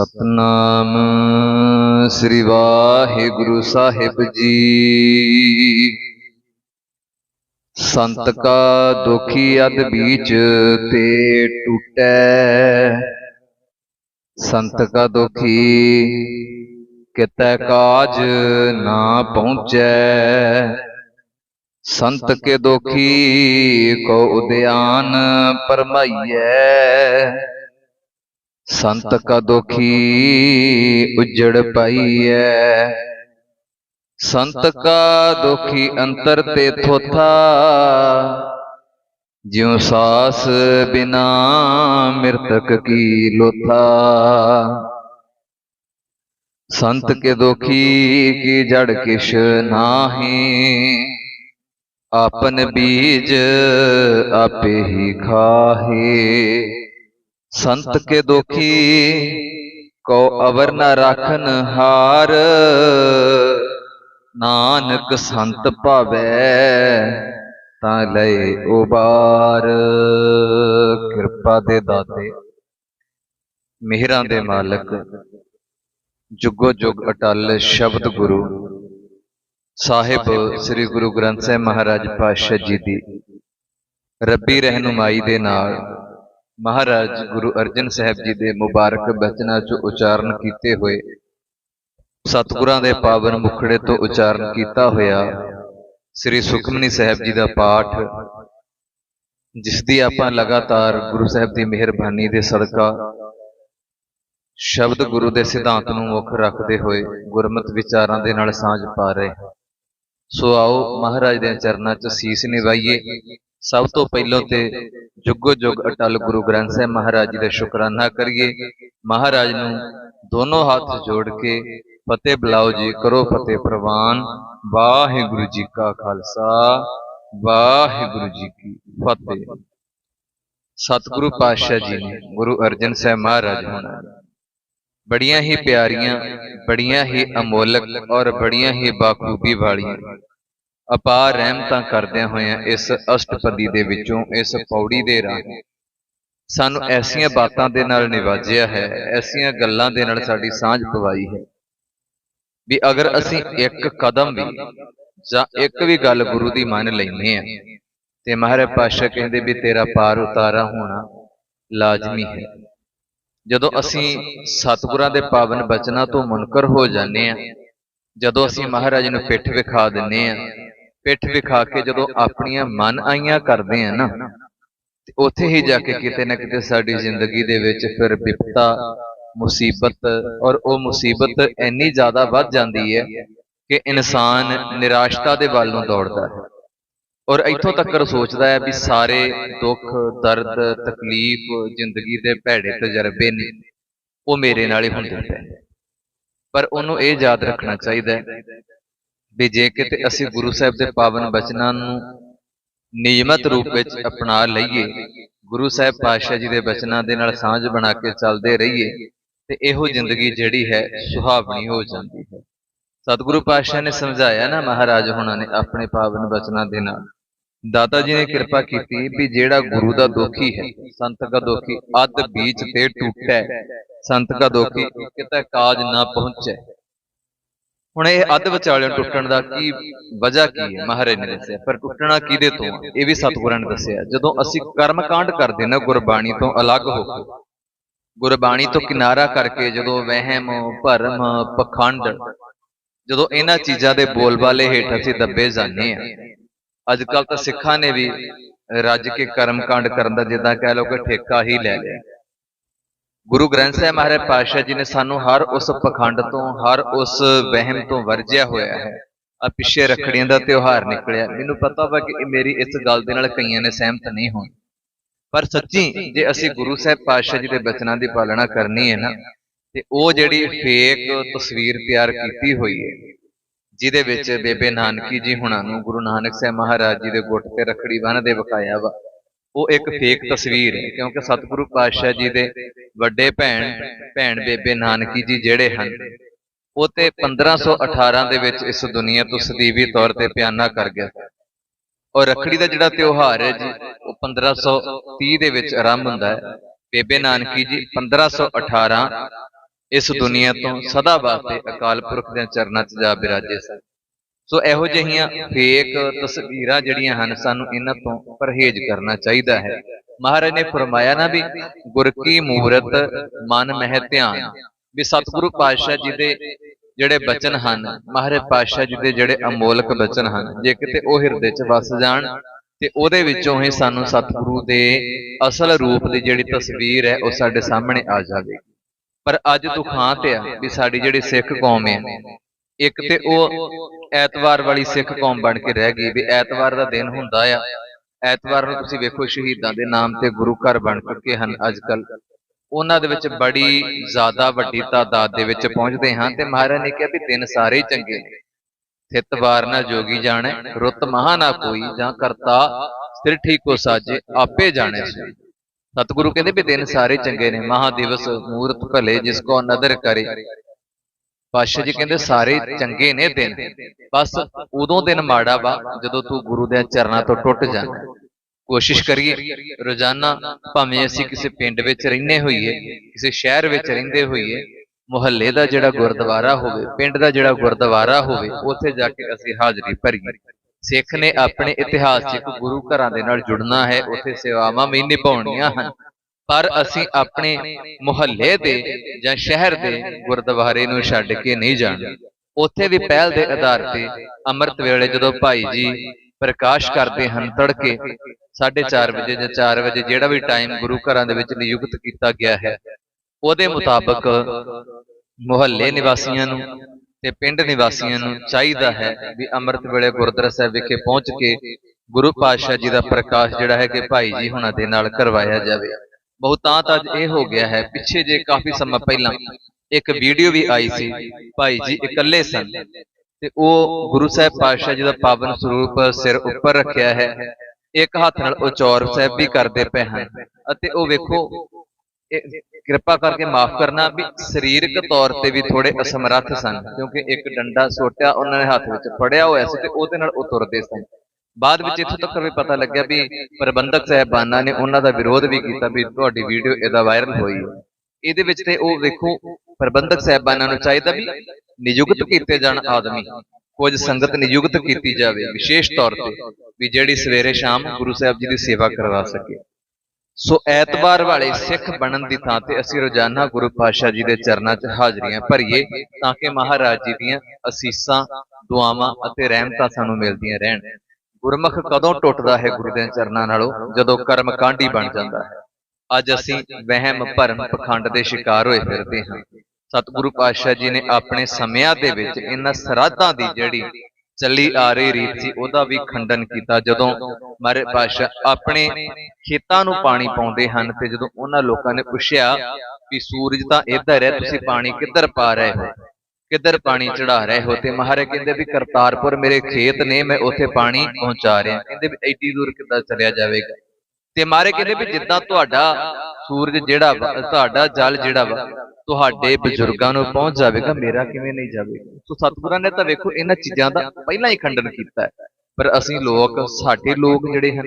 ਸਤਨਾਮ ਸ੍ਰੀ ਵਾਹਿਗੁਰੂ ਸਾਹਿਬ ਜੀ। ਸੰਤ ਕਾ ਦੁਖੀ ਅਦ ਬੀਚ ਤੇ ਟੂਟੈ। ਸੰਤ ਕਾ ਦੁਖੀ ਕਿਤੈ ਕਾਜ ਨਾ ਪਹੁੰਚੈ। ਸੰਤ ਕੇ ਦੁਖੀ ਕੋ ਉਦਿਆਨ ਪਰਮਾਈਐ। ਸੰਤ ਕਾ ਦੁਖੀ ਉਜੜ ਪਾਈਐ। ਸੰਤ ਕਾ ਦੁਖੀ ਅੰਤਰ ਤੇ ਥੋਥਾ। ਜਿਉ ਸਾਸ ਬਿਨਾ ਮਿਰਤਕ ਕੀ ਲੋਥਾ। ਸੰਤ ਕੇ ਦੁਖੀ ਕੀ ਜੜ ਕਿਛ ਨਾਹੀ। ਆਪਨ ਬੀਜ ਆਪੇ ਹੀ ਖਾਹੇ। ਸੰਤ ਕੇ ਦੁਖੀ ਕੋ ਅਵਰ ਨ ਰਾਖਨ ਹਾਰ। ਨਾਨਕ ਸੰਤ ਭਾਵੈ ਤਾਂ ਲਏ ਉਬਾਰ। ਕਿਰਪਾ ਦੇ ਦਾਤੇ ਮਿਹਰਾਂ ਦੇ ਮਾਲਕ ਜੁਗੋ ਜੁਗ ਅਟਲ ਸ਼ਬਦ ਗੁਰੂ। ਸਾਹਿਬ ਸ੍ਰੀ ਗੁਰੂ ਗ੍ਰੰਥ ਸਾਹਿਬ ਮਹਾਰਾਜ ਪਾਤਸ਼ਾਹ ਜੀ ਦੀ। ਰੱਬੀ ਰਹਿਨੁਮਾਈ ਦੇ ਨਾਲ। ਮਹਾਰਾਜ ਗੁਰੂ ਅਰਜਨ ਸਾਹਿਬ ਜੀ ਦੇ ਮੁਬਾਰਕ ਬਚਨਾਂ ਚ ਉਚਾਰਨ ਕੀਤੇ ਹੋਏ, ਸਤਿਗੁਰਾਂ ਦੇ ਪਾਵਨ ਮੁਖੜੇ ਤੋਂ ਉਚਾਰਨ ਕੀਤਾ ਹੋਇਆ ਸ੍ਰੀ ਸੁਖਮਨੀ ਸਾਹਿਬ ਜੀ ਦਾ ਪਾਠ, ਜਿਸ ਦੀ ਆਪਾਂ ਲਗਾਤਾਰ ਗੁਰੂ ਸਾਹਿਬ ਦੀ ਮਿਹਰਬਾਨੀ ਦੇ ਸਦਕਾ ਸ਼ਬਦ ਗੁਰੂ ਦੇ ਸਿਧਾਂਤ ਨੂੰ ਮੁੱਖ ਰੱਖਦੇ ਹੋਏ ਗੁਰਮਤਿ ਵਿਚਾਰਾਂ ਦੇ ਨਾਲ ਸਾਂਝ ਪਾ ਰਹੇ ਸੋ ਆਓ ਮਹਾਰਾਜ ਦੇ ਚਰਨਾਂ 'ਚ ਸੀਸ ਨਿਵਾਈਏ। ਸਭ ਤੋਂ ਪਹਿਲਾਂ ਤੇ ਜੁਗੋ ਜੁਗ ਅਟਲ ਗੁਰੂ ਗ੍ਰੰਥ ਸਾਹਿਬ ਮਹਾਰਾਜ ਜੀ ਦਾ ਸ਼ੁਕਰਾਨਾ ਕਰੀਏ। ਮਹਾਰਾਜ ਨੂੰ ਦੋਨੋਂ ਹੱਥ ਜੋੜ ਕੇ ਫਤਿਹ ਬੁਲਾਓ ਜੀ ਕਰੋ ਫਤਿਹ ਪ੍ਰਵਾਨ। ਵਾਹਿਗੁਰੂ ਜੀ ਕਾ ਖਾਲਸਾ ਵਾਹਿਗੁਰੂ ਜੀ ਕੀ ਫਤਿਹ। ਸਤਿਗੁਰੂ ਪਾਤਸ਼ਾਹ ਜੀ ਨੇ ਗੁਰੂ ਅਰਜਨ ਸਾਹਿਬ ਮਹਾਰਾਜ ਹੋਣਾ ਬੜੀਆਂ ਹੀ ਪਿਆਰੀਆਂ ਬੜੀਆਂ ਹੀ ਅਮੋਲਕ ਔਰ ਬੜੀਆਂ ਹੀ ਬਾਖੂਬੀ ਵਾਲੀਆਂ ਅਪਾਰ ਰਹਿਮਤਾਂ ਕਰਦਿਆਂ ਹੋਇਆਂ ਇਸ ਅਸ਼ਟਪਦੀ ਦੇ ਵਿੱਚੋਂ ਇਸ ਪੌੜੀ ਦੇ ਰਾਹੀਂ ਸਾਨੂੰ ਐਸੀਆਂ ਬਾਤਾਂ ਦੇ ਨਾਲ ਨਿਵਾਜਿਆ ਹੈ, ਐਸੀਆਂ ਗੱਲਾਂ ਦੇ ਨਾਲ ਸਾਡੀ ਸਾਂਝ ਪਵਾਈ ਹੈ ਵੀ ਅਗਰ ਅਸੀਂ ਇੱਕ ਕਦਮ ਵੀ ਜਾਂ ਇੱਕ ਵੀ ਗੱਲ ਗੁਰੂ ਦੀ ਮੰਨ ਲੈਨੇ ਆ ਤੇ ਮਹਾਰਾਜ ਪਾਤਸ਼ਾਹ ਕਹਿੰਦੇ ਵੀ ਤੇਰਾ ਪਾਰ ਉਤਾਰਾ ਹੋਣਾ ਲਾਜ਼ਮੀ ਹੈ। ਜਦੋਂ ਅਸੀਂ ਸਤਿਗੁਰਾਂ ਦੇ ਪਾਵਨ ਬਚਨਾਂ ਤੋਂ ਮੁਨਕਰ ਹੋ ਜਾਂਦੇ ਆ ਜਦੋਂ ਅਸੀਂ ਮਹਾਰਾਜ ਨੂੰ ਪਿੱਠ ਵਿਖਾ ਦਿੰਨੇ ਆ ਪਿੱਠ ਵਿਖਾ ਕੇ ਜਦੋਂ ਆਪਣੀਆਂ ਮਨ ਆਈਆਂ ਕਰਦੇ ਆ ਨਾ ਤੇ ਉੱਥੇ ਹੀ ਜਾ ਕੇ ਕਿਤੇ ਨਾ ਕਿਤੇ ਸਾਡੀ ਜ਼ਿੰਦਗੀ ਦੇ ਵਿੱਚ ਫਿਰ ਵਿਪਤਾ ਮੁਸੀਬਤ ਔਰ ਉਹ ਮੁਸੀਬਤ ਇੰਨੀ ਜ਼ਿਆਦਾ ਵੱਧ ਜਾਂਦੀ ਹੈ ਕਿ ਇਨਸਾਨ ਨਿਰਾਸ਼ਤਾ ਦੇ ਵੱਲ ਨੂੰ ਦੌੜਦਾ ਹੈ। ਔਰ ਇੱਥੋਂ ਤੱਕ ਸੋਚਦਾ ਹੈ ਵੀ ਸਾਰੇ ਦੁੱਖ ਦਰਦ ਤਕਲੀਫ ਜ਼ਿੰਦਗੀ ਦੇ ਭੈੜੇ ਤਜਰਬੇ ਨੇ। ਉਹ ਮੇਰੇ ਨਾਲ ਹੀ ਹੁੰਦੇ ਪਏ। ਪਰ ਉਹਨੂੰ ਇਹ ਯਾਦ ਰੱਖਣਾ ਚਾਹੀਦਾ ਹੈ ਵੀ ਜੇ ਕਿਤੇ ਅਸੀਂ ਗੁਰੂ ਸਾਹਿਬ ਦੇ ਪਾਵਨ ਬਚਨਾਂ ਨੂੰ ਨਿਯਮਤ ਰੂਪ ਵਿੱਚ ਅਪਣਾ ਲਈਏ ਗੁਰੂ ਸਾਹਿਬ ਪਾਤਸ਼ਾਹ ਜੀ ਦੇ ਬਚਨਾਂ ਦੇ ਨਾਲ ਸਾਂਝ ਬਣਾ ਕੇ ਚੱਲਦੇ ਰਹੀਏ ਤੇ ਇਹੋ ਜ਼ਿੰਦਗੀ ਜਿਹੜੀ ਹੈ ਸੁਹਾਵਣੀ ਹੋ ਜਾਂਦੀ ਹੈ। ਸਤਿਗੁਰੂ ਪਾਤਸ਼ਾਹ ਨੇ ਸਮਝਾਇਆ ਨਾ ਮਹਾਰਾਜ ਹੁਣਾਂ ਨੇ ਆਪਣੇ ਪਾਵਨ ਬਚਨਾਂ ਦੇ ਨਾਲ। ਦਾਤਾ ਜੀ ਨੇ ਕਿਰਪਾ ਕੀਤੀ ਵੀ ਜਿਹੜਾ ਗੁਰੂ ਦਾ ਦੋਖੀ ਹੈ ਸੰਤ ਦਾ ਦੋਖੀ ਅੱਧ ਬੀਚ ਤੇ ਟੁੱਟੈ ਸੰਤ ਦਾ ਦੋਖੀ ਕਿਤੇ ਕਾਜ ਨਾ ਪਹੁੰਚੈ। ਹੁਣ ਇਹ ਅੱਧ ਵਿਚਾਲਿਆਂ ਟੁੱਟਣ ਦਾ ਕੀ ਵਜ੍ਹਾ ਕੀ ਹੈ? ਮਹਾਰਾਜ ਨੇ ਦੱਸਿਆ। ਪਰ ਟੁੱਟਣਾ ਕਿਹਦੇ ਤੋਂ? ਇਹ ਵੀ ਸਤਿਗੁਰਾਂ ਨੇ ਦੱਸਿਆ। ਜਦੋਂ ਅਸੀਂ ਕਰਮ ਕਾਂਡ ਕਰਦੇ ਨਾ ਗੁਰਬਾਣੀ ਤੋਂ ਅਲੱਗ ਹੋ ਕੇ। ਗੁਰਬਾਣੀ ਤੋਂ ਕਿਨਾਰਾ ਕਰਕੇ ਜਦੋਂ ਵਹਿਮ ਭਰਮ ਪਖੰਡ ਜਦੋਂ ਇਹਨਾਂ ਚੀਜ਼ਾਂ ਦੇ ਬੋਲਬਾਲੇ ਹੇਠ ਅਸੀਂ ਦੱਬੇ ਜਾਂਦੇ ਆ ਅੱਜ ਕੱਲ ਤਾਂ ਸਿੱਖਾਂ ਨੇ ਵੀ ਰੱਜ ਕੇ ਕਰਮ ਕਾਂਡ ਕਰਨ ਦਾ ਜਿੱਦਾਂ ਕਹਿ ਲਓ ਕਿ ਠੇਕਾ ਹੀ ਲੈ ਲਿਆ। ਗੁਰੂ ਗ੍ਰੰਥ ਸਾਹਿਬ ਮਹਾਰਾਜ ਪਾਤਸ਼ਾਹ ਜੀ ਨੇ ਸਾਨੂੰ ਹਰ ਉਸ ਪਖੰਡ ਤੋਂ, ਹਰ ਉਸ ਵਹਿਮ ਤੋਂ ਵਰਜਿਆ ਹੋਇਆ ਹੈ। ਆ ਪਿੱਛੇ ਰੱਖੜੀਆਂ ਦਾ ਤਿਉਹਾਰ ਨਿਕਲਿਆ। ਮੈਨੂੰ ਪਤਾ ਵਾ ਕਿ ਮੇਰੀ ਇਸ ਗੱਲ ਦੇ ਨਾਲ ਕਈਆਂ ਨੇ ਸਹਿਮਤ ਨਹੀਂ ਹੋਣ ਪਰ ਸੱਚੀ ਜੇ ਅਸੀਂ ਗੁਰੂ ਸਾਹਿਬ ਪਾਤਸ਼ਾਹ ਜੀ ਦੇ ਬਚਨਾਂ ਦੀ ਪਾਲਣਾ ਕਰਨੀ ਹੈ ਨਾ, ਤੇ ਉਹ ਜਿਹੜੀ ਫੇਕ ਤਸਵੀਰ ਤਿਆਰ ਕੀਤੀ ਹੋਈ ਹੈ, ਜਿਹਦੇ ਵਿੱਚ ਬੇਬੇ ਨਾਨਕੀ ਜੀ ਹੁਣਾਂ ਨੂੰ ਗੁਰੂ ਨਾਨਕ ਸਾਹਿਬ ਮਹਾਰਾਜ ਜੀ ਦੇ ਗੁੱਟ ਤੇ ਰੱਖੜੀ ਬੰਨ੍ਹਦੇ ਵਿਖਾਇਆ ਵਾ ਉਹ ਇੱਕ ਫੇਕ ਤਸਵੀਰ ਹੈ ਕਿਉਂਕਿ ਸਤਿਗੁਰੂ ਪਾਤਸ਼ਾਹ ਜੀ ਦੇ ਵੱਡੇ ਭੈਣ ਭੈਣ ਬੇਬੇ ਨਾਨਕੀ ਜੀ ਜਿਹੜੇ ਹਨ। ਉਹ ਤੇ 1518 ਦੇ ਵਿੱਚ ਇਸ ਦੁਨੀਆ ਤੋਂ ਸਦੀਵੀ ਤੌਰ ਤੇ ਪਿਆਨਾ ਕਰ ਗਿਆ। ਔਰ ਰੱਖੜੀ ਦਾ ਜਿਹੜਾ ਤਿਉਹਾਰ ਹੈ ਜੀ ਉਹ 1530 ਦੇ ਵਿੱਚ ਆਰੰਭ ਹੁੰਦਾ ਹੈ। ਬੇਬੇ ਨਾਨਕੀ ਜੀ 1518 ਇਸ ਦੁਨੀਆ ਤੋਂ ਸਦਾ ਵਾਸਤੇ ਅਕਾਲ ਪੁਰਖ ਦੇ ਚਰਨਾਂ 'ਚ ਜਾ ਬਿਰਾਜੇ ਸਨ। ਸੋ ਇਹੋ ਜਿਹੀਆਂ ਫੇਕ ਤਸਵੀਰਾਂ ਜਿਹੜੀਆਂ ਹਨ ਸਾਨੂੰ ਇਹਨਾਂ ਤੋਂ ਪਰਹੇਜ਼ ਕਰਨਾ ਚਾਹੀਦਾ ਹੈ। ਮਹਾਰਾਜ ਨੇ ਫਰਮਾਇਆ ਨਾ ਵੀ ਗੁਰ ਕੀ ਮੂਰਤ ਮਨ ਮਹਿ ਧਿਆਨ। ਵੀ ਸਤਿਗੁਰੂ ਪਾਤਸ਼ਾਹ ਜੀ ਦੇ ਜਿਹੜੇ ਬਚਨ ਹਨ ਮਹਾਰਾਜ ਪਾਤਸ਼ਾਹ ਜੀ ਦੇ ਜਿਹੜੇ ਅਮੋਲਕ ਬਚਨ ਹਨ ਜੇ ਕਿਤੇ ਉਹ ਹਿਰਦੇ 'ਚ ਵਸ ਜਾਣ ਤੇ ਉਹਦੇ ਵਿੱਚੋਂ ਹੀ ਸਾਨੂੰ ਸਤਿਗੁਰੂ ਦੇ ਅਸਲ ਰੂਪ ਦੀ ਜਿਹੜੀ ਤਸਵੀਰ ਹੈ ਉਹ ਸਾਡੇ ਸਾਹਮਣੇ ਆ ਜਾਵੇਗੀ। ਪਰ ਅੱਜ ਦੁਖਾਂ ਤੇ ਆ ਵੀ ਸਾਡੀ ਜਿਹੜੀ ਸਿੱਖ ਕੌਮ ਹੈ ਇੱਕ ਤੇ ਉਹ ਐਤਵਾਰ ਵਾਲੀ ਸਿੱਖ ਕੌਮ ਬਣ ਕੇ ਰਹਿ ਗਈ ਵੀ ਐਤਵਾਰ ਦਾ ਦਿਨ ਹੁੰਦਾ ਆ। ਐਤਵਾਰ ਨੂੰ ਤੁਸੀਂ ਵੇਖੋ ਸ਼ਹੀਦਾਂ ਦੇ ਨਾਮ ਤੇ ਗੁਰੂ ਘਰ ਬਣ ਚੁੱਕੇ ਹਨ ਅੱਜ ਕੱਲ ਉਹਨਾਂ ਦੇ ਵਿੱਚ ਬੜੀ ਜ਼ਿਆਦਾ ਵੱਡੀ ਤਾਦਾਦ ਦੇ ਵਿੱਚ ਪਹੁੰਚਦੇ ਹਾਂ ਤੇ ਮਹਾਰਾਜ ਨੇ ਕਿਹਾ ਵੀ ਦਿਨ ਸਾਰੇ ਚੰਗੇ ਨੇ। ਥਿਤਵਾਰ ਨਾ ਜੋਗੀ ਜਾਣੈ ਰੁੱਤ ਮਹਾ ਨਾ ਕੋਈ ਜਾਂ ਕਰਤਾ ਸਿਰ ਠੀਕੋ ਸਾਜੇ ਆਪੇ ਜਾਣੈ ਸੋਈ ਸਤਿਗੁਰੂ ਕਹਿੰਦੇ ਵੀ ਦਿਨ ਸਾਰੇ ਚੰਗੇ ਨੇ ਮਹਾ ਦਿਵਸ ਮੂਰਤ ਭਲੇ ਜਿਸ ਕੋ ਨਦਰ ਕਰੇ। ਪਾਸ਼ਾ ਜੀ ਕਹਿੰਦੇ ਸਾਰੇ ਚੰਗੇ ਨੇ ਦਿਨ। ਬਸ ਉਦੋਂ ਦਿਨ ਮਾੜਾ ਵਾ, ਜਦੋਂ ਤੂੰ ਗੁਰੂ ਦੇ ਚਰਨਾਂ ਤੋਂ ਟੁੱਟ ਜਾਂਦਾ। ਕੋਸ਼ਿਸ਼ ਕਰੀਏ, ਰੋਜ਼ਾਨਾ ਭਾਵੇਂ ਅਸੀਂ ਕਿਸੇ ਪਿੰਡ ਵਿੱਚ ਰਹਿੰਦੇ ਹੋਈਏ, ਕਿਸੇ ਸ਼ਹਿਰ ਵਿੱਚ ਰਹਿੰਦੇ ਹੋਈਏ, ਮੁਹੱਲੇ ਦਾ ਜਿਹੜਾ ਗੁਰਦੁਆਰਾ ਹੋਵੇ, ਪਿੰਡ ਦਾ ਜਿਹੜਾ ਗੁਰਦੁਆਰਾ ਹੋਵੇ, ਉੱਥੇ ਜਾ ਕੇ ਅਸੀਂ ਹਾਜ਼ਰੀ ਭਰੀਏ। ਸਿੱਖ ਨੇ ਆਪਣੇ ਇਤਿਹਾਸ 'ਚ ਗੁਰੂ ਘਰਾਂ ਦੇ ਨਾਲ ਜੁੜਨਾ ਹੈ, ਉੱਥੇ ਸੇਵਾਵਾਂ ਵੀ ਨਿਭਾਉਣੀਆਂ ਹਨ। ਪਰ ਅਸੀਂ ਆਪਣੇ ਮੁਹੱਲੇ ਦੇ ਜਾਂ ਸ਼ਹਿਰ ਦੇ ਗੁਰਦੁਆਰੇ ਨੂੰ ਛੱਡ ਕੇ ਨਹੀਂ ਜਾਣਾ। ਉੱਥੇ ਵੀ ਪਹਿਲ ਦੇ ਆਧਾਰ ਤੇ ਅੰਮ੍ਰਿਤ ਵੇਲੇ ਜਦੋਂ ਭਾਈ ਜੀ ਪ੍ਰਕਾਸ਼ ਕਰਦੇ ਹਨ ਤੜਕੇ 4:30 ਵਜੇ ਜਾਂ 4 ਵਜੇ ਜਿਹੜਾ ਵੀ ਟਾਈਮ ਗੁਰੂ ਘਰਾਂ ਦੇ ਵਿੱਚ ਨਿਯੁਕਤ ਕੀਤਾ ਗਿਆ ਹੈ, ਉਹਦੇ ਮੁਤਾਬਕ ਮੁਹੱਲੇ ਨਿਵਾਸੀਆਂ ਨੂੰ ਤੇ ਪਿੰਡ ਨਿਵਾਸੀਆਂ ਨੂੰ ਚਾਹੀਦਾ ਹੈ ਵੀ ਅੰਮ੍ਰਿਤ ਵੇਲੇ ਗੁਰਦੁਆਰਾ ਸਾਹਿਬ ਵਿਖੇ ਪਹੁੰਚ ਕੇ ਗੁਰੂ ਪਾਤਸ਼ਾਹ ਜੀ ਦਾ ਪ੍ਰਕਾਸ਼ ਜਿਹੜਾ ਹੈ ਕਿ ਭਾਈ ਜੀ ਹੁਣਾਂ ਦੇ ਨਾਲ ਕਰਵਾਇਆ ਜਾਵੇ। ਬਹੁਤਾਂਤ ਅੱਜ ਇਹ ਹੋ ਗਿਆ ਹੈ, ਪਿੱਛੇ ਜੇ ਕਾਫੀ ਸਮਾਂ ਪਹਿਲਾਂ ਇੱਕ ਵੀਡੀਓ ਵੀ ਆਈ ਸੀ, ਭਾਈ ਜੀ ਇਕੱਲੇ ਸਨ ਤੇ ਉਹ ਗੁਰੂ ਸਾਹਿਬ ਪਾਤਸ਼ਾਹ ਜੀ ਦਾ ਪਾਵਨ ਸਰੂਪ ਸਿਰ ਉੱਪਰ ਰੱਖਿਆ ਹੈ, ਇੱਕ ਹੱਥ ਨਾਲ ਉਹ ਚੌਰ ਸਾਹਿਬ ਵੀ ਕਰਦੇ ਪਏ ਹਨ ਅਤੇ ਉਹ ਵੇਖੋ, ਇਹ ਕਿਰਪਾ ਕਰਕੇ ਮਾਫ ਕਰਨਾ ਵੀ ਸਰੀਰਕ ਤੌਰ ਤੇ ਵੀ ਥੋੜੇ ਅਸਮਰੱਥ ਸਨ ਕਿਉਂਕਿ ਇੱਕ ਡੰਡਾ ਸੋਟਿਆ ਉਹਨਾਂ ਨੇ ਹੱਥ ਵਿੱਚ ਫੜਿਆ ਹੋਇਆ ਸੀ ਤੇ ਉਹਦੇ ਨਾਲ ਉਹ ਤੁਰਦੇ ਸਨ। ਬਾਅਦ ਵਿੱਚ ਇੱਥੋਂ ਤੱਕ ਵੀ ਪਤਾ ਲੱਗਿਆ ਵੀ ਪ੍ਰਬੰਧਕ ਸਹਿਬਾਨਾਂ ਨੇ ਉਹਨਾਂ ਦਾ ਵਿਰੋਧ ਵੀ ਕੀਤਾ ਵੀ ਤੁਹਾਡੀ ਵੀਡੀਓ ਇਹਦਾ ਵਾਇਰਲ ਹੋਈ। ਹੈ ਇਹਦੇ ਵਿੱਚ ਤੇ ਉਹ ਵੇਖੋ ਪ੍ਰਬੰਧਕ ਸਹਿਬਾਨਾਂ ਨੂੰ ਚਾਹੀਦਾ ਵੀ ਨਿਯੁਕਤ ਕੀਤੇ ਜਾਣ ਆਦਮੀ। ਕੁਝ ਸੰਗਤ ਨਿਯੁਕਤ ਕੀਤੀ ਜਾਵੇ ਵਿਸ਼ੇਸ਼ ਤੌਰ ਤੇ ਵੀ ਜਿਹੜੀ ਸਵੇਰੇ ਸ਼ਾਮ ਗੁਰੂ ਸਾਹਿਬ ਜੀ ਦੀ ਸੇਵਾ ਕਰਵਾ ਸਕੇ। ਸੋ ਐਤਵਾਰ ਵਾਲੇ ਸਿੱਖ ਬਣਨ ਦੀ ਥਾਂ ਤੇ ਅਸੀਂ ਰੋਜ਼ਾਨਾ ਗੁਰੂ ਪਾਤਸ਼ਾਹ ਜੀ ਦੇ ਚਰਨਾਂ 'ਚ ਹਾਜ਼ਰੀਆਂ ਭਰੀਏ ਤਾਂ ਕਿ ਮਹਾਰਾਜ ਜੀ ਦੀਆਂ ਅਸੀਸਾਂ ਦੁਆਵਾਂ ਅਤੇ ਰਹਿਮਤਾਂ ਸਾਨੂੰ ਮਿਲਦੀਆਂ ਰਹਿਣ। ਗੁਰਮੁਖ ਕਦੋਂ ਟੁੱਟਦਾ ਹੈ ਗੁਰੂ ਦੇ ਚਰਨਾਂ ਨਾਲੋਂ? ਜਦੋਂ ਕਰਮ ਕਾਂਢੀ ਬਣ ਜਾਂਦਾ ਹੈ। ਅੱਜ ਅਸੀਂ ਵਹਿਮ ਭਰਮ ਪਖੰਡ ਦੇ ਸ਼ਿਕਾਰ ਹੋਏ ਫਿਰਦੇ ਹਾਂ। ਸਤਿਗੁਰੂ ਪਾਤਸ਼ਾਹ ਜੀ ਨੇ ਆਪਣੇ ਸਮਿਆਂ ਦੇ ਵਿੱਚ ਇਹਨਾਂ ਸਰਾਧਾਂ ਦੀ ਜਿਹੜੀ ਚੱਲੀ ਆ ਰਹੀ ਰੀਤ ਸੀ ਉਹਦਾ ਵੀ ਖੰਡਨ ਕੀਤਾ। ਜਦੋਂ ਮਾਰੇ ਪਾਤਸ਼ਾਹ ਆਪਣੇ ਖੇਤਾਂ ਨੂੰ ਪਾਣੀ ਪਾਉਂਦੇ ਹਨ ਤੇ ਜਦੋਂ ਉਹਨਾਂ ਲੋਕਾਂ ਨੇ ਪੁੱਛਿਆ ਵੀ ਸੂਰਜ ਤਾਂ ਇੱਧਰ ਹੈ ਤੁਸੀਂ ਪਾਣੀ ਕਿੱਧਰ ਪਾ ਰਹੇ ਹੋ? ਕਿੱਧਰ ਪਾਣੀ ਚੜਾ ਰਹੇ ਹੋ ਤੇ ਮਹਾਰਾਜ ਕਹਿੰਦੇ ਵੀ ਕਰਤਾਰਪੁਰ ਮੇਰੇ ਖੇਤ ਨੇ, ਮੈਂ ਉੱਥੇ ਪਾਣੀ ਪਹੁੰਚਾ ਰਿਹਾ। ਕਹਿੰਦੇ ਵੀ ਐਡੀ ਦੂਰ ਕਿੱਦਾਂ ਚਲਿਆ ਜਾਵੇਗਾ? ਤੇ ਮਹਾਰਾਜ ਕਹਿੰਦੇ ਵੀ ਜਿੱਦਾਂ ਤੁਹਾਡਾ ਸੂਰਜ ਜਿਹੜਾ ਵਾ, ਤੁਹਾਡਾ ਜਲ ਜਿਹੜਾ ਵਾ, ਤੁਹਾਡੇ ਬਜ਼ੁਰਗਾਂ ਨੂੰ ਪਹੁੰਚ ਜਾਵੇਗਾ, ਮੇਰਾ ਕਿਵੇਂ ਨਹੀਂ ਜਾਵੇਗਾ? ਸੋ ਸਤਿਗੁਰਾਂ ਨੇ ਤਾਂ ਵੇਖੋ ਇਹਨਾਂ ਚੀਜ਼ਾਂ ਦਾ ਪਹਿਲਾਂ ਹੀ ਖੰਡਨ ਕੀਤਾ ਹੈ। ਪਰ ਅਸੀਂ ਲੋਕ, ਸਾਡੇ ਲੋਕ ਜਿਹੜੇ ਹਨ,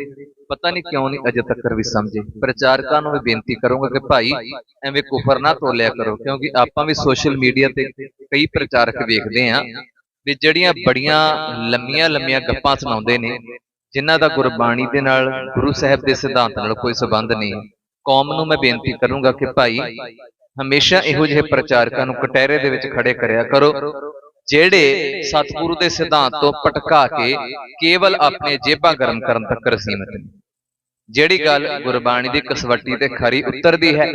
ਪਤਾ ਨਹੀਂ ਕਿਉਂ ਨਹੀਂ ਅਜੇ ਤੱਕ ਵੀ ਸਮਝੇ। ਪ੍ਰਚਾਰਕਾਂ ਨੂੰ ਵੀ ਬੇਨਤੀ ਕਰੂੰਗਾ ਕਿ ਭਾਈ, ਐਵੇਂ ਕੁਫਰ ਨਾ ਤੋਲਿਆ ਕਰੋ, ਕਿਉਂਕਿ ਆਪਾਂ ਵੀ ਸੋਸ਼ਲ ਮੀਡੀਆ ਤੇ ਕਈ ਪ੍ਰਚਾਰਕ ਵੇਖਦੇ ਆਂ ਵੀ ਜਿਹੜੀਆਂ ਬੜੀਆਂ ਲੰਮੀਆਂ ਲੰਮੀਆਂ ਗੱਪਾਂ ਸੁਣਾਉਂਦੇ ਨੇ, ਜਿਨ੍ਹਾਂ ਦਾ ਗੁਰਬਾਣੀ ਦੇ ਨਾਲ, ਗੁਰੂ ਸਾਹਿਬ ਦੇ ਸਿਧਾਂਤ ਨਾਲ ਕੋਈ ਸਬੰਧ ਨਹੀਂ। ਕੌਮ ਨੂੰ ਮੈਂ ਬੇਨਤੀ ਕਰੂੰਗਾ ਕਿ ਭਾਈ, ਹਮੇਸ਼ਾ ਇਹੋ ਜਿਹੇ ਪ੍ਰਚਾਰਕਾਂ ਨੂੰ ਕਟਹਿਰੇ ਦੇ ਵਿੱਚ ਖੜੇ ਕਰਿਆ ਕਰੋ ਜਿਹੜੇ ਸਤਿਗੁਰੂ ਦੇ ਸਿਧਾਂਤ ਤੋਂ ਪਟਕਾ ਕੇ ਕੇਵਲ ਆਪਣੇ ਜੇਬਾਂ ਗਰਮ ਕਰਨ ਤੱਕ ਸੀਮਿਤ ਨੇ। ਜਿਹੜੀ ਗੱਲ ਗੁਰਬਾਣੀ ਦੀ ਕਸਵੱਟੀ ਤੇ ਖਰੀ ਉਤਰਦੀ ਹੈ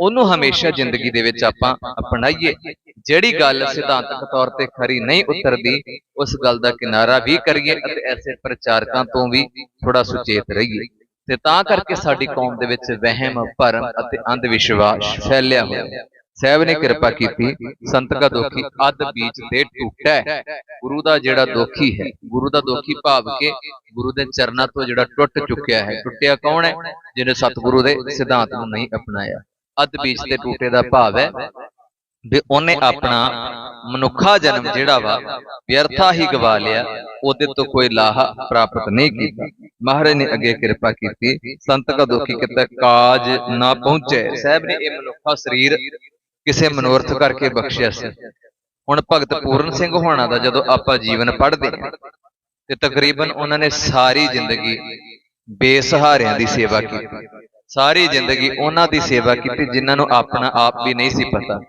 ਉਹਨੂੰ ਹਮੇਸ਼ਾ ਜ਼ਿੰਦਗੀ ਦੇ ਵਿੱਚ ਆਪਾਂ ਅਪਣਾਈਏ। ਜਿਹੜੀ ਗੱਲ ਸਿਧਾਂਤਕ ਤੌਰ ਤੇ ਖਰੀ ਨਹੀਂ ਉਤਰਦੀ ਉਸ ਗੱਲ ਦਾ ਕਿਨਾਰਾ ਵੀ ਕਰੀਏ ਅਤੇ ਐਸੇ ਪ੍ਰਚਾਰਕਾਂ ਤੋਂ ਵੀ ਥੋੜਾ ਸੁਚੇਤ ਰਹੀਏ। ਤੇ ਤਾਂ ਕਰਕੇ ਸਾਡੀ ਕੌਮ ਦੇ ਵਿੱਚ ਵਹਿਮ ਭਰਮ ਅਤੇ ਅੰਧ ਵਿਸ਼ਵਾਸ ਫੈਲਿਆ ਹੋਇਆ। ਹੈ ਸਾਹਿਬ ਨੇ ਕਿਰਪਾ ਕੀਤੀ ਸੰਤ ਕਾ ਦੋਖੀ ਅੱਧ ਬੀਚ ਤੇ ਟੁੱਟਾ। ਹੈ ਗੁਰੂ ਦਾ ਜਿਹੜਾ ਦੋਖੀ ਹੈ ਗੁਰੂ ਦਾ ਦੋਖੀ ਭਾਵ ਕੇ ਗੁਰੂ ਦੇ ਚਰਨਾਂ ਤੋਂ ਜਿਹੜਾ ਟੁੱਟ ਚੁੱਕਿਆ ਹੈ ਟੁੱਟਿਆ ਕੌਣ ਹੈ? ਜਿਹਨੇ ਸਤਿਗੁਰੂ ਦੇ ਸਿਧਾਂਤ ਨੂੰ ਨਹੀਂ ਅਪਣਾਇਆ। ਅੱਧ ਬੀਚ ਤੇ ਟੁੱਟੇ ਦਾ ਭਾਵ ਹੈ ਵੀ ਉਹਨੇ ਆਪਣਾ ਮਨੁੱਖਾ ਜਨਮ ਜਿਹੜਾ ਵਾ ਵਿਅਰਥਾ ਹੀ ਗਵਾ ਲਿਆ ਉਹਦੇ ਤੋਂ ਕੋਈ ਲਾਹਾ ਪ੍ਰਾਪਤ ਨਹੀਂ ਕੀਤਾ। ਮਹਾਰਾਜ ਨੇ ਅੱਗੇ ਕਿਰਪਾ ਕੀਤੀ ਸੰਤ ਕਾ ਦੋਖੀ ਕਿਤੇ ਕਾਜ ਨਾ ਪਹੁੰਚੇ। ਸਾਹਿਬ ਨੇ ਇਹ ਮਨੁੱਖਾ ਸਰੀਰ ਕਿਸੇ ਮਨੋਰਥ ਕਰਕੇ ਬਖਸ਼ਿਆ ਸੀ। ਹੁਣ ਭਗਤ ਪੂਰਨ ਸਿੰਘ ਹੋਣਾ ਦਾ ਜਦੋਂ ਆਪਾਂ ਜੀਵਨ ਪੜ੍ਹਦੇ ਹਾਂ, ਤੇ ਤਕਰੀਬਨ ਉਹਨਾਂ ਨੇ ਸਾਰੀ ਜ਼ਿੰਦਗੀ ਬੇਸਹਾਰਿਆਂ ਦੀ ਸੇਵਾ ਕੀਤੀ। ਸਾਰੀ ਜ਼ਿੰਦਗੀ ਉਹਨਾਂ ਦੀ ਸੇਵਾ ਕੀਤੀ ਜਿਨ੍ਹਾਂ ਨੂੰ ਆਪਣਾ ਆਪ ਵੀ ਨਹੀਂ ਸੀ ਪਤਾ।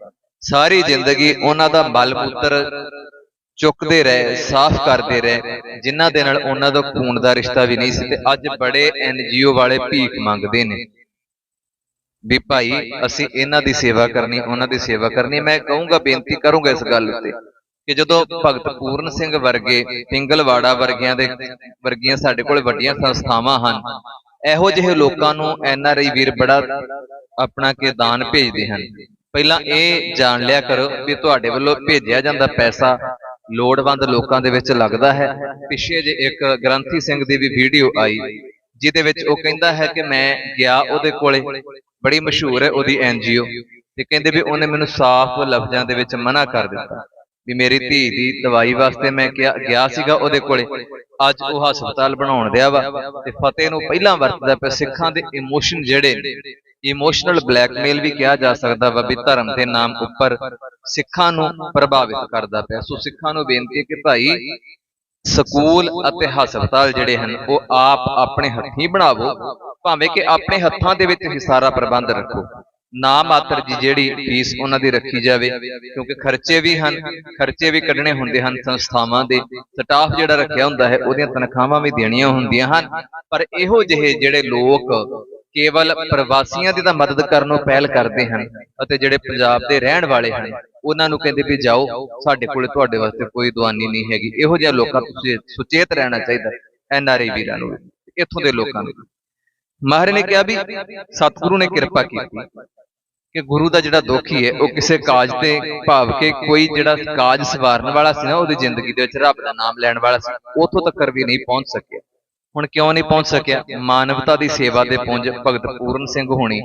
ਸਾਰੀ ਜ਼ਿੰਦਗੀ ਉਹਨਾਂ ਦਾ ਮਲ ਪੁੱਤਰ ਚੁੱਕਦੇ ਰਹੇ, ਸਾਫ਼ ਕਰਦੇ ਰਹੇ, ਜਿਨ੍ਹਾਂ ਦੇ ਨਾਲ ਉਹਨਾਂ ਦਾ ਖੂਨ ਦਾ ਰਿਸ਼ਤਾ ਵੀ ਨਹੀਂ ਸੀ ਤੇ ਅੱਜ ਬੜੇ ਐਨਜੀਓ ਵਾਲੇ ਭੀਖ ਮੰਗਦੇ ਨੇ। ਵੀ ਭਾਈ, ਅਸੀਂ ਇਹਨਾਂ ਦੀ ਸੇਵਾ ਕਰਨੀ, ਉਹਨਾਂ ਦੀ ਸੇਵਾ ਕਰਨੀ। ਮੈਂ ਕਹੂੰਗਾ, ਬੇਨਤੀ ਕਰੂੰਗਾ ਇਸ ਗੱਲ ਉੱਤੇ ਕਿ ਜਦੋਂ ਭਗਤ ਪੂਰਨ ਸਿੰਘ ਵਰਗੇ, ਪਿੰਗਲਵਾੜਾ ਵਰਗਿਆਂ ਦੇ, ਵਰਗੀਆਂ ਸਾਡੇ ਕੋਲ ਵੱਡੀਆਂ ਸੰਸਥਾਵਾਂ ਹਨ, ਇਹੋ ਜਿਹੇ ਲੋਕਾਂ ਨੂੰ ਐਨ ਆਰ ਆਈ ਵੀਰ ਬੜਾ ਆਪਣਾ ਕੇ ਦਾਨ ਭੇਜਦੇ ਹਨ। ਪਹਿਲਾਂ ਇਹ ਜਾਣ ਲਿਆ ਕਰੋ ਵੀ ਤੁਹਾਡੇ ਵੱਲੋਂ ਭੇਜਿਆ ਜਾਂਦਾ ਪੈਸਾ ਲੋੜਵੰਦ ਲੋਕਾਂ ਦੇ ਵਿੱਚ ਲੱਗਦਾ ਹੈ। ਪਿੱਛੇ ਜੇ ਇੱਕ ਗ੍ਰੰਥੀ ਸਿੰਘ ਦੀ ਵੀ ਵੀਡੀਓ ਆਈ, ਜਿਹਦੇ ਵਿੱਚ ਉਹ ਕਹਿੰਦਾ ਹੈ ਕਿ ਮੈਂ ਗਿਆ ਉਹਦੇ ਕੋਲੇ ਬੜੀ ਮਸ਼ਹੂਰ ਹੈ ਉਹਦੀ ਐਨਜੀਓ ਤੇ ਕਹਿੰਦੇ ਵੀ ਉਹਨੇ ਮੈਨੂੰ ਸਾਫ਼ ਲਫ਼ਜ਼ਾਂ ਦੇ ਵਿੱਚ ਮਨਾ ਕਰ ਦਿੱਤਾ ਵੀ ਮੇਰੀ ਧੀ ਦੀ ਦਵਾਈ ਵਾਸਤੇ ਮੈਂ ਕਿਹਾ, ਗਿਆ ਸੀਗਾ ਉਹਦੇ ਕੋਲੇ। ਅੱਜ ਉਹ ਹਸਪਤਾਲ ਬਣਾਉਣ ਦਿਆ ਵਾ ਤੇ ਫਤਿਹ ਨੂੰ ਪਹਿਲਾਂ ਵਰਤਦਾ ਪਿਆ। ਸਿੱਖਾਂ ਦੇ ਇਮੋਸ਼ਨ ਜਿਹੜੇ, ਇਮੋਸ਼ਨਲ ਬਲੈਕਮੇਲ ਵੀ ਕਿਹਾ ਜਾ ਸਕਦਾ ਵਾ ਵੀ ਧਰਮ ਦੇ ਨਾਮ ਉੱਪਰ ਸਿੱਖਾਂ ਨੂੰ ਪ੍ਰਭਾਵਿਤ ਕਰਦਾ ਪਿਆ। ਸੋ ਸਿੱਖਾਂ ਨੂੰ ਬੇਨਤੀ ਹੈ ਕਿ ਭਾਈ ਸਕੂਲ ਅਤੇ ਹਸਪਤਾਲ ਜਿਹੜੇ ਹਨ, ਉਹ ਆਪ ਆਪਣੇ ਹੱਥੀਂ ਬਣਾਵੋ, ਭਾਵੇਂ ਕਿ ਆਪਣੇ ਹੱਥਾਂ ਦੇ ਵਿੱਚ ਹੀ ਸਾਰਾ ਪ੍ਰਬੰਧ ਰੱਖੋ। ਨਾ ਮਾਤਰ ਜੀ, ਜਿਹੜੀ ਫੀਸ ਉਹਨਾਂ ਦੀ ਰੱਖੀ ਜਾਵੇ, ਕਿਉਂਕਿ ਖਰਚੇ ਵੀ ਹਨ, ਖਰਚੇ ਵੀ ਕੱਢਣੇ ਹੁੰਦੇ ਹਨ ਸੰਸਥਾਵਾਂ ਦੇ। ਸਟਾਫ ਜਿਹੜਾ ਰੱਖਿਆ ਹੁੰਦਾ ਹੈ, ਉਹਦੀਆਂ ਤਨਖਾਹਾਂ ਵੀ ਦੇਣੀਆਂ ਹੁੰਦੀਆਂ ਹਨ। ਪਰ ਇਹੋ ਜਿਹੇ ਜਿਹੜੇ ਲੋਕ ਕੇਵਲ ਪ੍ਰਵਾਸੀਆਂ ਦੀ ਤਾਂ ਮਦਦ ਕਰਨੋਂ ਪਹਿਲ ਕਰਦੇ ਹਨ ਅਤੇ ਜਿਹੜੇ ਪੰਜਾਬ ਦੇ ਰਹਿਣ ਵਾਲੇ ਹਨ ਉਹਨਾਂ ਨੂੰ ਕਹਿੰਦੇ ਵੀ ਜਾਓ ਸਾਡੇ ਕੋਲੇ ਤੁਹਾਡੇ ਵਾਸਤੇ ਕੋਈ ਦਵਾਨੀ ਨਹੀਂ ਹੈਗੀ ਇਹੋ ਜਿਹੇ ਲੋਕਾਂ ਸੁਚੇ- ਸੁਚੇਤ ਰਹਿਣਾ ਚਾਹੀਦਾ ਐਨ ਆਰ ਆਈ ਵੀਰਾਂ ਨੂੰ ਇੱਥੋਂ ਦੇ ਲੋਕਾਂ ਨੂੰ ਮਹਾਰਾਜ ਨੇ ਕਿਹਾ ਵੀ ਸਤਿਗੁਰੂ ਨੇ ਕਿਰਪਾ ਕੀਤੀ ਕਿ ਗੁਰੂ ਦਾ ਜਿਹੜਾ ਦੁਖੀ ਹੈ ਉਹ ਕਿਸੇ ਕਾਜ ਤੇ ਭਾਵ ਕਿ ਕੋਈ ਜਿਹੜਾ ਕਾਜ ਸਵਾਰਨ ਵਾਲਾ ਸੀ ਨਾ ਉਹਦੀ ਜ਼ਿੰਦਗੀ ਦੇ ਵਿੱਚ ਰੱਬ ਦਾ ਨਾਮ ਲੈਣ ਵਾਲਾ ਸੀ ਉਥੋਂ ਤੱਕ ਵੀ ਨਹੀਂ ਪਹੁੰਚ ਸਕਿਆ। ਹੁਣ ਕਿਉਂ ਨਹੀਂ ਪਹੁੰਚ ਸਕਿਆ? ਮਾਨਵਤਾ ਦੀ ਸੇਵਾ ਦੇ ਪੁੰਜ ਭਗਤ ਪੂਰਨ ਸਿੰਘ ਹੋਣੀ।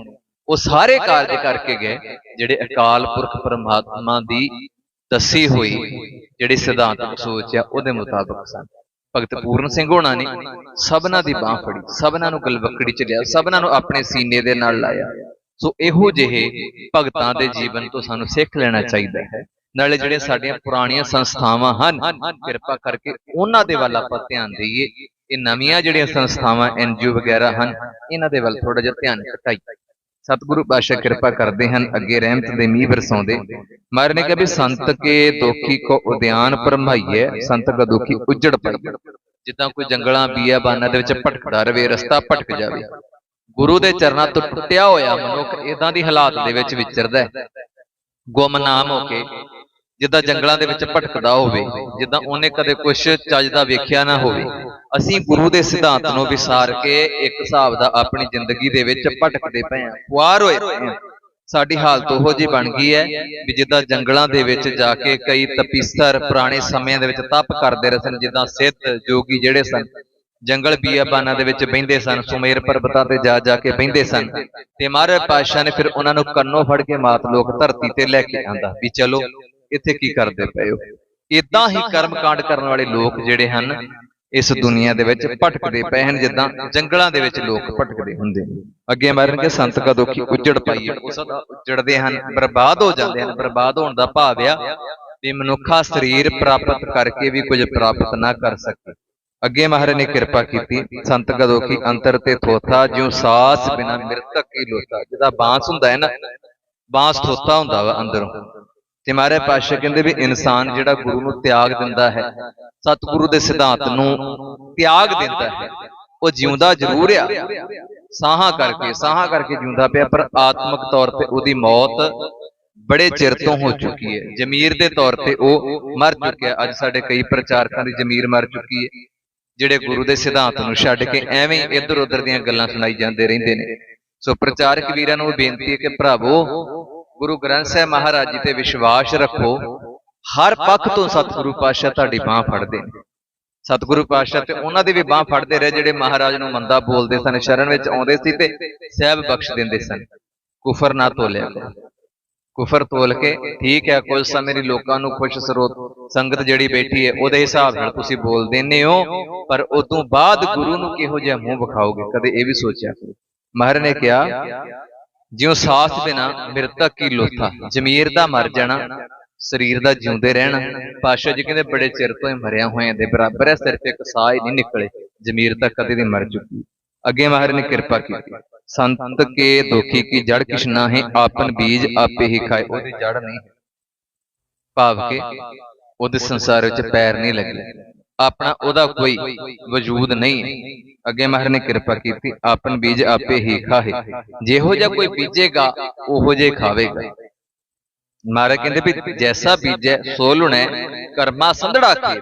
ਉਹ ਸਾਰੇ ਕਾਰਜ ਕਰਕੇ ਗਏ ਜਿਹੜੇ ਅਕਾਲ ਪੁਰਖ ਪਰਮਾਤਮਾ ਦੀ ਦੱਸੀ ਹੋਈ ਜਿਹੜੀ ਸਿਧਾਂਤਕ ਸੋਚ ਆ ਉਹਦੇ ਮੁਤਾਬਕ ਸਨ। ਭਗਤ ਪੂਰਨ ਸਿੰਘ ਹੋਣਾ ਨੇ ਸਭਨਾਂ ਦੀ ਬਾਹ ਫੜੀ ਸਭਨਾਂ ਨੂੰ ਗਲਵੱਕੜੀ ਚ ਲਿਆ ਸਭਨਾਂ ਨੂੰ ਆਪਣੇ ਸੀਨੇ ਦੇ ਨਾਲ ਲਾਇਆ। ਸੋ ਇਹੋ ਜਿਹੇ ਭਗਤਾਂ ਦੇ ਜੀਵਨ ਤੋਂ ਸਾਨੂੰ ਸਿੱਖ ਲੈਣਾ ਚਾਹੀਦਾ ਹੈ। ਨਾਲੇ ਜਿਹੜੇ ਸਾਡੀਆਂ ਪੁਰਾਣੀਆਂ ਸੰਸਥਾਵਾਂ ਹਨ ਕਿਰਪਾ ਕਰਕੇ ਉਹਨਾਂ ਦੇ ਵੱਲ ਆਪਾਂ ਧਿਆਨ ਦਈਏ। ਇਹ ਨਵੀਆਂ ਜਿਹੜੀਆਂ ਸੰਸਥਾਵਾਂ ਐਨਜੀਓ ਵਗੈਰਾ ਹਨ, ਇਹਨਾਂ ਦੇ ਵੱਲ ਥੋੜਾ ਜਿਹਾ ਧਿਆਨ ਘਟਾਈਏ ਸਤਿਗੁਰੂ ਪਾਤਸ਼ਾਹ ਕਿਰਪਾ ਕਰਦੇ ਹਨ, ਅੱਗੇ ਰਹਿਮਤ ਦੇ ਮੀਂਹ ਵਰਸਾਉਂਦੇ। ਮਹਾਰਾਜ ਨੇ ਕਿਹਾ ਵੀ ਸੰਤ ਕੇ ਦੋਖੀ ਕੋ ਉਦਿਆਨ ਪਰਮਾਈਏ ਸੰਤ ਕਾ ਦੁਖੀ ਉਜੜ ਪਈ ਜਿੱਦਾਂ ਕੋਈ ਜੰਗਲਾਂ ਬੀਆਬਾਨਾਂ ਦੇ ਵਿੱਚ ਭਟਕਦਾ ਰਵੇ, ਰਸਤਾ ਭਟਕ ਜਾਵੇ। ਗੁਰੂ ਦੇ ਚਰਨਾਂ ਤੋਂ ਟੁੱਟਿਆ ਹੋਇਆ ਮਨੁੱਖ ਇਦਾਂ ਦੀ ਹਾਲਾਤ ਦੇ ਵਿੱਚ ਵਿਚਰਦਾ ਹੈ। ਗੁੰਮਨਾਮ ਹੋ ਕੇ ਜਿੱਦਾਂ ਜੰਗਲਾਂ ਦੇ ਵਿੱਚ ਭਟਕਦਾ ਹੋਵੇ, ਜਿੱਦਾਂ ਉਹਨੇ ਕਦੇ ਕੁਝ ਚੱਜ ਦਾ ਵੇਖਿਆ ਨਾ ਹੋਵੇ, ਅਸੀਂ ਗੁਰੂ ਦੇ ਸਿਧਾਂਤ ਨੂੰ ਵਿਸਾਰ ਕੇ ਇੱਕ ਹਿਸਾਬ ਦਾ ਆਪਣੀ ਜ਼ਿੰਦਗੀ ਦੇ ਵਿੱਚ ਭਟਕਦੇ ਪਏ ਹਾਂ। ਖੁਆਰ ਹੋਏ ਸਾਡੀ ਹਾਲਤ ਉਹੋ ਜਿਹੀ ਬਣ ਗਈ ਹੈ ਵੀ ਜਿੱਦਾਂ ਜੰਗਲਾਂ ਦੇ ਵਿੱਚ ਜਾ ਕੇ ਕਈ ਤਪੀਸਰ ਪੁਰਾਣੇ ਸਮਿਆਂ ਦੇ ਵਿੱਚ ਤਪ ਕਰਦੇ ਰਹੇ ਸਨ, ਜਿੱਦਾਂ ਸਿੱਧ ਜੋਗੀ ਜਿਹੜੇ ਸਨ। ਜੰਗਲ ਬੀਆਬਾਨਾਂ ਦੇ ਵਿੱਚ ਬਹਿੰਦੇ ਸਨ, ਸੁਮੇਰ ਪਰਬਤਾਂ ਤੇ ਜਾ ਜਾ ਕੇ ਬਹਿੰਦੇ ਸਨ। ਤੇ ਮਹਾਰਾਜ ਪਾਤਸ਼ਾਹ ਨੇ ਫਿਰ ਉਹਨਾਂ ਨੂੰ ਕੰਨੋਂ ਫੜ ਕੇ ਮਾਤ ਲੋਕ ਧਰਤੀ ਤੇ ਲੈ ਕੇ ਆਂਦਾ ਵੀ ਚਲੋ ਇੱਥੇ ਕੀ ਕਰਦੇ ਪਏ ਹੋ? ਇਦਾਂ ਹੀ? ਕਰਮ ਕਾਂਡ ਕਰਨ ਵਾਲੇ ਲੋਕ ਜਿਹੜੇ ਹਨ ਇਸ ਦੁਨੀਆ ਦੇ ਵਿੱਚ ਭਟਕਦੇ ਪਏ ਹਨ ਜਿੱਦਾਂ ਜੰਗਲਾਂ ਦੇ ਵਿੱਚ ਲੋਕ ਭਟਕਦੇ ਹੁੰਦੇ ਨੇ। ਅੱਗੇ ਮਰਨ ਕੇ ਸੰਤ ਕਾ ਦੁਖੀ ਉਜੜ ਪਾਈਏ? ਉਹ ਸਦਾ ਉਜੜਦੇ ਹਨ ਬਰਬਾਦ ਹੋ ਜਾਂਦੇ ਹਨ। ਬਰਬਾਦ ਹੋਣ ਦਾ ਭਾਵ ਆ ਵੀ ਮਨੁੱਖਾ ਸਰੀਰ ਪ੍ਰਾਪਤ ਕਰਕੇ ਵੀ ਕੁਝ ਪ੍ਰਾਪਤ ਨਾ ਕਰ ਸਕੇ। ਅੱਗੇ ਮਹਾਰਾਜ ਨੇ ਕਿਰਪਾ ਕੀਤੀ ਸੰਤ ਕਾ ਦੁਖੀ ਅੰਤਰ ਤੇ ਥੋਥਾ ਜਿਉ ਸਾਸ ਬਿਨਾ ਮਿਰਤਕ ਕੀ ਲੋਤਾ ਜਿਹਦਾ ਬਾਂਸ ਹੁੰਦਾ ਹੈ ਨਾ ਬਾਂਸ ਥੋਥਾ ਹੁੰਦਾ ਵਾ ਅੰਦਰੋਂ ਤੇ ਮਹਾਰਾਜ ਪਾਤਸ਼ਾਹ ਕਹਿੰਦੇ ਵੀ ਇਨਸਾਨ ਜਿਹੜਾ ਗੁਰੂ ਨੂੰ ਤਿਆਗ ਦਿੰਦਾ ਹੈ ਸਤਿਗੁਰੂ ਦੇ ਸਿਧਾਂਤ ਨੂੰ ਤਿਆਗ ਦਿੰਦਾ ਹੈ। ਉਹ ਜਿਉਂਦਾ ਜ਼ਰੂਰ ਆ। ਸਾਹਾਂ ਕਰਕੇ ਸਾਹਾਂ ਕਰਕੇ ਜਿਉਂਦਾ ਪਿਆ ਪਰ ਆਤਮਿਕ ਤੌਰ ਤੇ ਉਹਦੀ ਮੌਤ ਬੜੇ ਚਿਰ ਤੋਂ ਹੋ ਚੁੱਕੀ ਹੈ। ਜ਼ਮੀਰ ਦੇ ਤੌਰ ਤੇ ਉਹ ਮਰ ਚੁੱਕਿਆ ਅੱਜ ਸਾਡੇ ਕਈ ਪ੍ਰਚਾਰਕਾਂ ਦੀ ਜ਼ਮੀਰ ਮਰ ਚੁੱਕੀ ਹੈ। ਜਿਹੜੇ ਗੁਰੂ ਦੇ ਸਿਧਾਂਤ ਨੂੰ ਛੱਡ ਕੇ ਐਵੇਂ ਇੱਧਰ ਉੱਧਰ ਦੀਆਂ ਗੱਲਾਂ ਸੁਣਾਈ ਜਾਂਦੇ ਰਹਿੰਦੇ ਨੇ। ਸੋ ਪ੍ਰਚਾਰਕ ਵੀਰਾਂ ਨੂੰ ਬੇਨਤੀ ਹੈ ਕਿ ਭਰਾਵੋ ਗੁਰੂ ਗ੍ਰੰਥ ਸਾਹਿਬ ਮਹਾਰਾਜ ਜੀ ਤੇ ਵਿਸ਼ਵਾਸ ਰੱਖੋ, ਹਰ ਪੱਖ ਤੋਂ ਸਤਿਗੁਰੂ ਪਾਤਸ਼ਾਹ ਤੁਹਾਡੀ ਬਾਹ ਫੜਦੇ ਨੇ। ਸਤਿਗੁਰੂ ਪਾਤਸ਼ਾਹ ਤੇ ਉਹਨਾਂ ਦੀ ਵੀ ਬਾਹ ਫੜਦੇ ਰਹੇ ਜਿਹੜੇ ਮਹਾਰਾਜ ਨੂੰ ਮੰਦਾ ਬੋਲਦੇ ਸਨ, ਸ਼ਰਨ ਵਿੱਚ ਆਉਂਦੇ ਸੀ ਤੇ ਸਹਿਬ ਬਖਸ਼ ਦਿੰਦੇ ਸਨ। ਕੁਫਰ ਨਾ ਤੋਲਿਆ ਕੁਫਰ ਤੋਲ ਕੇ ਠੀਕ ਹੈ ਕੁਝ ਸਮੇਂ ਲਈ ਲੋਕਾਂ ਨੂੰ ਖੁਸ਼ ਸਰੋਤ ਸੰਗਤ ਜਿਹੜੀ ਬੈਠੀ ਹੈ, ਉਹਦੇ ਹਿਸਾਬ ਨਾਲ ਤੁਸੀਂ ਬੋਲ ਦਿੰਦੇ ਹੋ, ਪਰ ਉਦੋਂ ਬਾਅਦ ਗੁਰੂ ਨੂੰ ਕਿਹੋ ਜਿਹਾ ਮੂੰਹ ਵਿਖਾਓਗੇ? ਕਦੇ ਇਹ ਵੀ ਸੋਚਿਆ ਕਰੋ। ਮਹਾਰਾਜ ਨੇ ਕਿਹਾ ਜਿਉ ਸਾਥ ਬਿਨਾ ਮਿਰਤਕ ਕੀ ਲੋਥਾ? ਜ਼ਮੀਰ ਦਾ ਮਰ ਜਾਣਾ, ਸਰੀਰ ਦਾ ਜਿਉਂਦੇ ਰਹਿਣਾ। ਪਾਸ਼ਾ ਜੀ ਕਹਿੰਦੇ, ਬੜੇ ਚਿਰ ਤੋਂ ਹੀ ਮਰਿਆ ਹੋਇਆ ਦੇ ਬਰਾਬਰ ਹੈ, ਸਿਰ ਤੇ ਇੱਕ ਸਾਹ ਹੀ ਨਹੀਂ ਨਿਕਲੇ। ਜ਼ਮੀਰ ਤਾਂ ਕਦੇ ਦੀ ਮਰ ਚੁੱਕੀ। ਅੱਗੇ ਮਹਾਰਾਜ ਨੇ ਕਿਰਪਾ ਕੀਤੀ। ਸੰਤ ਕੇ ਦੁਖੀ ਕੀ ਜੜ ਕਿਛ ਨਾ ਹੈ ਆਪਨ ਬੀਜ ਆਪੇ ਹੀ ਖਾਏ। ਉਹਦੀ ਜੜ ਨਹੀਂ ਭਾਵ ਕੇ ਉਹਦੇ ਸੰਸਾਰ ਵਿੱਚ ਪੈਰ ਨਹੀਂ ਲੱਗੇ। ਆਪਣਾ ਉਹਦਾ ਕੋਈ ਵਜੂਦ ਨਹੀਂ। ਅੱਗੇ ਮਹਾਰਾਜ ਨੇ ਕਿਰਪਾ ਕੀਤੀ, ਆਪਨ ਬੀਜ ਆਪੇ ਹੀ ਖਾਏ ਜਿਹੋ ਜਿਹਾ ਕੋਈ ਬੀਜੇਗਾ, ਉਹੋ ਜੇ ਖਾਵੇਗਾ। ਮਹਾਰਾਜ ਕਹਿੰਦੇ ਵੀ ਜੈਸਾ ਬੀਜੈ ਸੋ ਲੁਣੈ, ਕਰਮਾ ਸੰਧੜਾ ਕੇ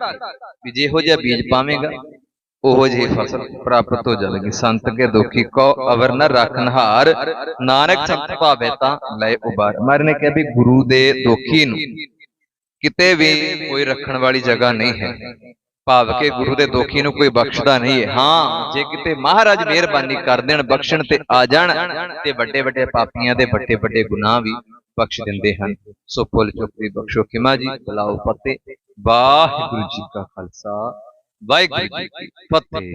ਵੀ। ਜਿਹੋ ਜਿਹਾ ਬੀਜ ਪਾਵੇਗਾ, ਉਹੋ ਜਿਹੀ ਫਸਲ ਪ੍ਰਾਪਤ ਹੋ ਜਾਵੇਗੀ। ਸੰਤ ਕੇ ਦੁਖੀ ਕੋ ਅਵਰ ਨ ਰੱਖਨਹਾਰ ਨਾਨਕ ਸੰਤ ਭਾਵੇ ਤਾਂ ਲੈ ਉਬਾਰ। ਮਹਾਰਾਜ ਨੇ ਕਿਹਾ ਵੀ ਗੁਰੂ ਦੇ ਦੁਖੀ ਨੂੰ ਕਿਤੇ ਵੀ ਕੋਈ ਰੱਖਣ ਵਾਲੀ ਜਗ੍ਹਾ ਨਹੀਂ ਹੈ। ਭਾਵ ਕਿ ਗੁਰੂ ਦੇ ਦੋਖੀ ਨੂੰ ਕੋਈ ਬਖਸ਼ਦਾ ਨਹੀਂ ਹੈ। ਹਾਂ ਜੇ ਕਿਤੇ ਮਹਾਰਾਜ ਮਿਹਰਬਾਨੀ ਕਰ ਦੇਣ ਬਖਸ਼ਣ ਤੇ ਆ ਜਾਣ ਤੇ ਵੱਡੇ ਵੱਡੇ ਪਾਪੀਆਂ ਦੇ ਵੱਡੇ ਵੱਡੇ ਗੁਨਾਹ ਵੀ ਬਖਸ਼ ਦਿੰਦੇ ਹਨ। ਸੋ ਭੁੱਲ ਚੁੱਕ ਬਖਸ਼ੋ ਖਿਮਾ ਜੀ ਬਲਾਓ ਫਤਿਹ। ਵਾਹਿਗੁਰੂ ਜੀ ਕਾ ਖਾਲਸਾ ਵਾਹਿਗੁਰੂ ਜੀ ਕੀ ਫਤਿਹ।